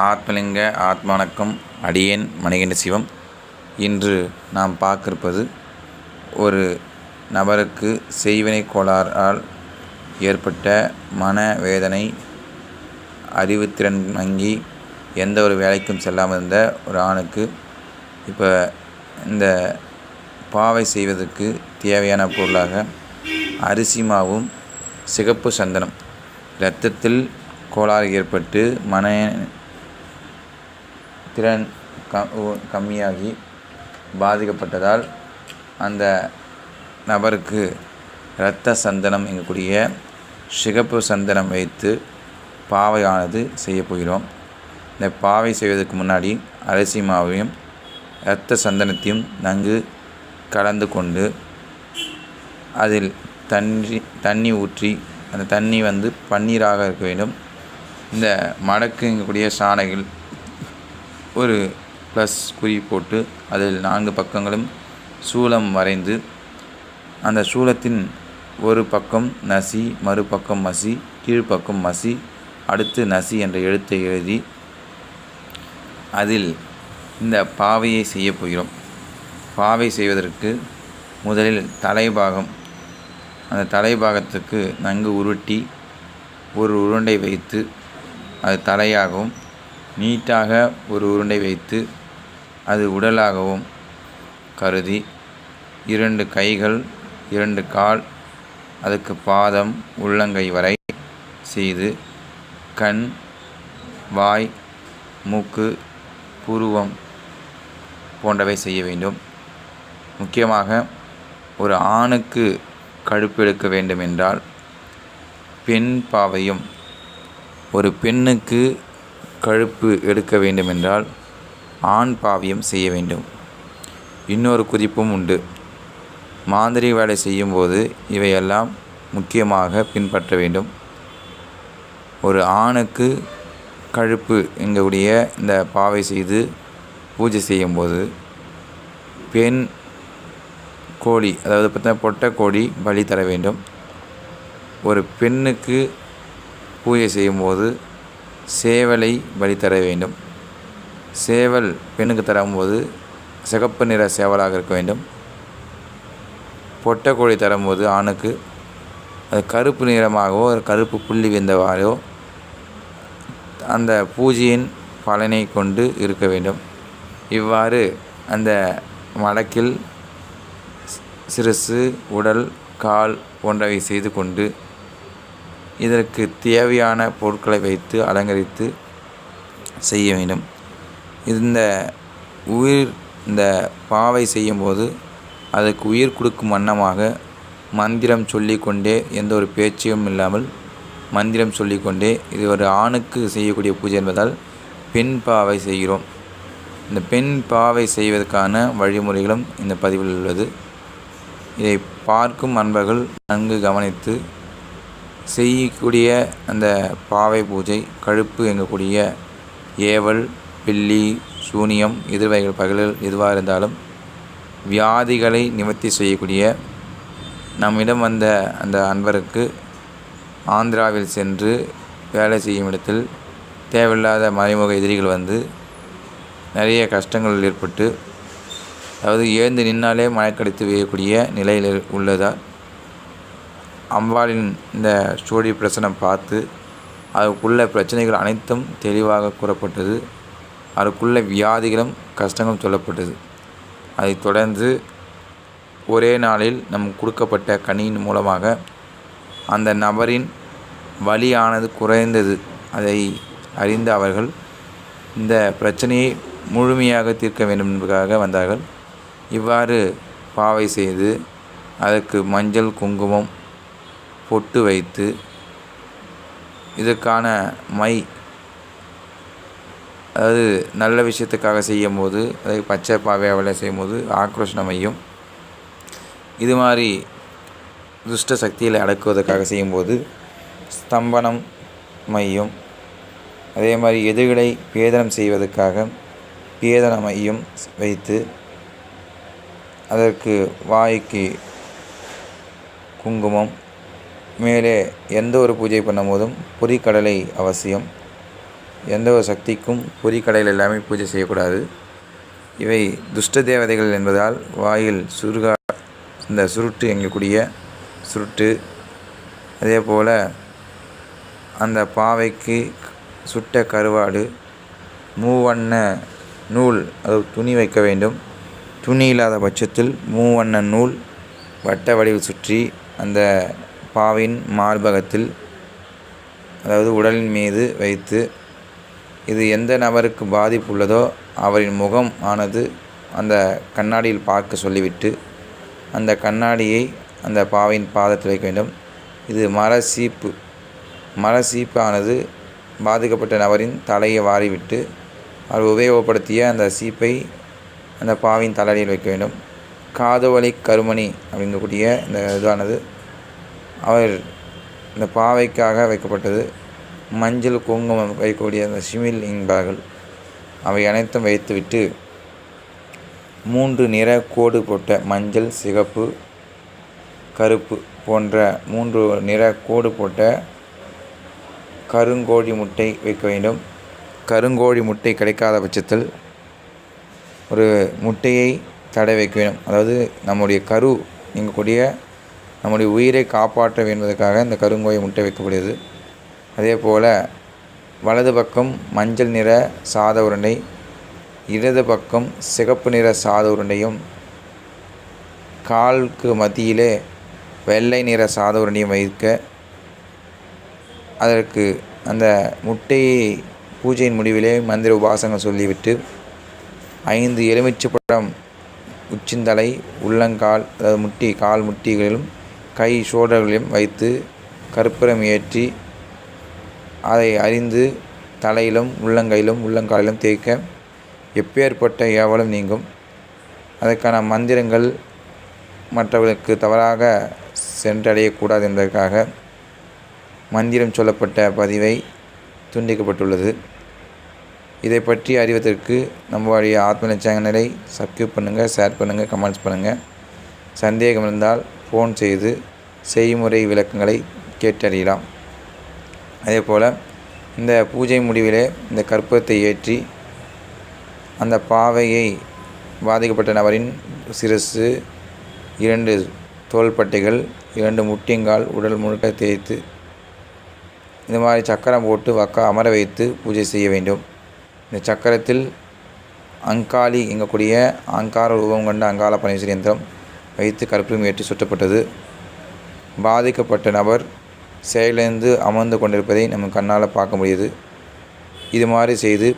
ஆத்மலிங்க ஆத்மானக்கம் அடியேன் மணிகண்ட சிவம். இன்று நாம் பார்க்கிருப்பது ஒரு நபருக்கு செய்வினை கோளாறால் ஏற்பட்ட மன வேதனை அறிவுத்திறன் வங்கி எந்த ஒரு வேலைக்கும் செல்லாமல் இருந்த ஒரு ஆணுக்கு இப்போ இந்த பாவை செய்வதற்கு தேவையான பொருளாக அரிசி மாவும் சிகப்பு சந்தனம் இரத்தத்தில் கோளாறு ஏற்பட்டு மன திறன் க கம்மியாகி பாதிக்கப்பட்டதால் அந்த நபருக்கு இரத்த சந்தனம் எங்கக்கூடிய சிகப்பு சந்தனம் வைத்து பாவையானது செய்ய போகிறோம். இந்த பாவை செய்வதற்கு முன்னாடி அரிசி மாவையும் இரத்த சந்தனத்தையும் நன்கு கலந்து கொண்டு அதில் தண்ணி தண்ணி ஊற்றி அந்த தண்ணி வந்து பன்னீராக இருக்க வேண்டும். இந்த மடக்குங்கக்கூடிய சாணைகள் ஒரு ப்ளஸ் குறி போட்டு அதில் நான்கு பக்கங்களும் சூலம் வரைந்து அந்த சூலத்தின் ஒரு பக்கம் நசி மறுபக்கம் மசி கீழ்ப்பக்கம் மசி அடுத்து நசி என்ற எழுத்தை எழுதி அதில் இந்த பாவையை செய்யப் போகிறோம். பாவை செய்வதற்கு முதலில் தலைபாகம் அந்த தலைபாகத்துக்கு நன்கு உருட்டி ஒரு உருண்டை வைத்து அது தலையாகவும் நீட்டாக ஒரு உருண்டை வைத்து அது உடலாகவும் கருதி இரண்டு கைகள் இரண்டு கால் அதுக்கு பாதம் உள்ளங்கை வரை செய்து கண் வாய் மூக்கு புருவம் போன்றவை செய்ய வேண்டும். முக்கியமாக ஒரு ஆணுக்கு கழுப்பு எடுக்க வேண்டும் என்றால் பெண் பாவையும் ஒரு பெண்ணுக்கு கழுப்பு எடுக்க வேண்டுமென்றால் ஆண் பாவியம் செய்ய வேண்டும். இன்னொரு குறிப்பும் உண்டு. மாந்திரி வேலை செய்யும்போது இவையெல்லாம் முக்கியமாக பின்பற்ற வேண்டும். ஒரு ஆணுக்கு கழுப்பு எங்களுடைய இந்த பாவை செய்து பூஜை செய்யும்போது பெண் கோழி அதாவது பார்த்தீங்கன்னா பொட்டை கோழி பலி தர வேண்டும். ஒரு பெண்ணுக்கு பூஜை செய்யும்போது சேவலை பலி தர வேண்டும். சேவல் பெண்ணுக்கு தரும்போது சிகப்பு நிற சேவலாக இருக்க வேண்டும். பொட்டைக்கோழி தரும்போது ஆணுக்கு அது கருப்பு நிறமாகவோ ஒரு கருப்பு புள்ளி வெந்தவாறோ அந்த பூஜையின் பலனை கொண்டு இருக்க வேண்டும். இவ்வாறு அந்த மடக்கில் சிறுசு உடல் கால் போன்றவை செய்து கொண்டு இதற்கு தேவையான பொருட்களை வைத்து அலங்கரித்து செய்ய வேண்டும். இந்த உயிர் இந்த பாவை செய்யும்போது அதுக்கு உயிர் கொடுக்கும் வண்ணமாக மந்திரம் சொல்லிக்கொண்டே எந்த ஒரு பேச்சையும் இல்லாமல் மந்திரம் சொல்லிக்கொண்டே இது ஒரு ஆணுக்கு செய்யக்கூடிய பூஜை என்பதால் பெண் பாவை செய்கிறோம். இந்த பெண் பாவை செய்வதற்கான வழிமுறைகளும் இந்த பதிவில் உள்ளது. இதை பார்க்கும் அன்பர்கள் நன்கு கவனித்து செய்யக்கூடிய அந்த பாவை பூஜை கழுப்பு எங்கக்கூடிய ஏவல் பில்லி சூனியம் எதிர்வகைகள் பகலில் எதுவாக இருந்தாலும் வியாதிகளை நிவர்த்தி செய்யக்கூடிய நம்மிடம் வந்த அந்த அன்பருக்கு ஆந்திராவில் சென்று வேலை செய்யும் இடத்தில் தேவையில்லாத மறைமுக எதிரிகள் வந்து நிறைய கஷ்டங்கள் ஏற்பட்டு அதாவது ஏந்து நின்னாலே மயக்கடித்து வீழக்கூடிய நிலையில் உள்ளதால் அம்பாளின் இந்த ஸ்டோரி பிரச்சனை பார்த்து அதுக்குள்ள பிரச்சனைகள் அனைத்தும் தெளிவாக கூறப்பட்டது. அதுக்குள்ள வியாதிகளும் கஷ்டங்களும் சொல்லப்பட்டது. அதைத் தொடர்ந்து ஒரே நாளில் நம் கொடுக்கப்பட்ட கனியின் மூலமாக அந்த நபரின் வலியானது குறைந்தது. அதை அறிந்த அவர்கள் இந்த பிரச்சனையை முழுமையாக தீர்க்க வேண்டும் என்பதற்காக வந்தார்கள். இவ்வாறு பாவை செய்து அதற்கு மஞ்சள் குங்குமம் பொட்டு வைத்து இதற்கான மை அதாவது நல்ல விஷயத்துக்காக செய்யும்போது அதாவது பச்சை பாவையாவில் செய்யும்போது ஆக்ரோஷண மையம் இது மாதிரி துஷ்ட சக்திகளை அடக்குவதற்காக செய்யும்போது ஸ்தம்பனம் மையம் அதே மாதிரி எதிர்களை பேதனம் செய்வதற்காக பேதன மையம் வைத்து அதற்கு வாய்க்கு குங்குமம் மேலே எந்த ஒரு பூஜை பண்ணும்போதும் பொரிக்கடலை அவசியம். எந்த ஒரு சக்திக்கும் பொறிக்கடையில் எல்லாமே பூஜை செய்யக்கூடாது. இவை துஷ்ட தேவதைகள் என்பதால் வாயில் சுருகா இந்த சுருட்டு எங்கக்கூடிய சுருட்டு. அதே போல் அந்த பாவைக்கு சுட்ட கருவாடு மூவண்ண நூல் அது துணி வைக்க வேண்டும். துணி இல்லாத பட்சத்தில் மூவண்ண நூல் வட்ட வடிவில் சுற்றி அந்த பாவின் மார்பகத்தில் அதாவது உடலின் மீது வைத்து இது எந்த நபருக்கு பாதிப்பு உள்ளதோ அவரின் முகம் ஆனது அந்த கண்ணாடியில் பார்க்க சொல்லிவிட்டு அந்த கண்ணாடியை அந்த பாவின் பாதத்தில் வைக்க வேண்டும். இது மர சீப்பு மர சீப்பானது பாதிக்கப்பட்ட நபரின் தலையை வாரிவிட்டு அவர் உபயோகப்படுத்திய அந்த சீப்பை அந்த பாவின் தலையில் வைக்க வேண்டும். காதுவலி கருமணி அப்படிங்கக்கூடிய இந்த இதானது. அவர் இந்த பாவைக்காக வைக்கப்பட்டது. மஞ்சள் குங்குமம் வைக்கக்கூடிய அந்த சிமில் என்பார்கள் அவை அனைத்தும் வைத்துவிட்டு மூன்று நிற கோடு போட்ட மஞ்சள் சிகப்பு கருப்பு போன்ற மூன்று நிற கோடு போட்ட கருங்கோழி முட்டை வைக்க வேண்டும். கருங்கோழி முட்டை கிடைக்காத பட்சத்தில் ஒரு முட்டையை தடை வைக்க வேண்டும். அதாவது நம்முடைய கரு நீங்கக்கூடிய நம்முடைய உயிரை காப்பாற்ற என்பதற்காக இந்த கருங்கோயை முட்டை வைக்கப்படுகிறது அதே போல் வலது பக்கம் மஞ்சள் நிற சாத உருண்டை இடது பக்கம் சிகப்பு நிற சாத உருண்டையும் காலுக்கு மத்தியிலே வெள்ளை நிற சாத உருண்டையும் வைக்க அதற்கு அந்த முட்டையை பூஜையின் முடிவிலே மந்திர உபாசங்கள் சொல்லிவிட்டு ஐந்து எலுமிச்சைப்பழம் உச்சிந்தலை உள்ளங்கால் அதாவது முட்டி கால் முட்டிகளிலும் கை ஷோல்டர்களிலும் வைத்து கற்பூரம் ஏற்றி அதை அறிந்து தலையிலும் உள்ளங்கையிலும் உள்ளங்காலிலும் தேய்க்க எப்பேற்பட்ட ஏவலும் நீங்கும். அதற்கான மந்திரங்கள் மற்றவர்களுக்கு தவறாக சென்றடையக்கூடாது என்பதற்காக மந்திரம் சொல்லப்பட்ட பதிவை துண்டிக்கப்பட்டுள்ளது. இதை பற்றி அறிவதற்கு நம்மளுடைய ஆத்மன சேனலை சப்ஸ்கிரைப் பண்ணுங்கள் ஷேர் பண்ணுங்கள் கமெண்ட்ஸ் பண்ணுங்கள் சந்தேகம் இருந்தால் ஃபோன் செய்து செய்முறை விளக்கங்களை கேட்டறியலாம். அதே போல் இந்த பூஜை முடிவிலே இந்த கற்பத்தை ஏற்றி அந்த பாவையை பாதிக்கப்பட்ட நபரின் சிரசு இரண்டு தோள்பட்டைகள் இரண்டு முட்டியங்கால் உடல் முழுக்க தேய்த்து இந்த மாதிரி சக்கரம் போட்டு வக்க அமர வைத்து பூஜை செய்ய வேண்டும். இந்த சக்கரத்தில் அங்காளி எங்கக்கூடிய அங்கார ரூபம் கொண்ட அங்காள பரமேஸ்வரி யந்திரம் வைத்து கற்பூரம் ஏற்றி சுட்டப்பட்டது. பாதிக்கப்பட்ட நபர் செயலிழந்து அமர்ந்து கொண்டிருப்பதை நம்ம கண்ணால் பார்க்க முடியுது. இது மாதிரி செய்து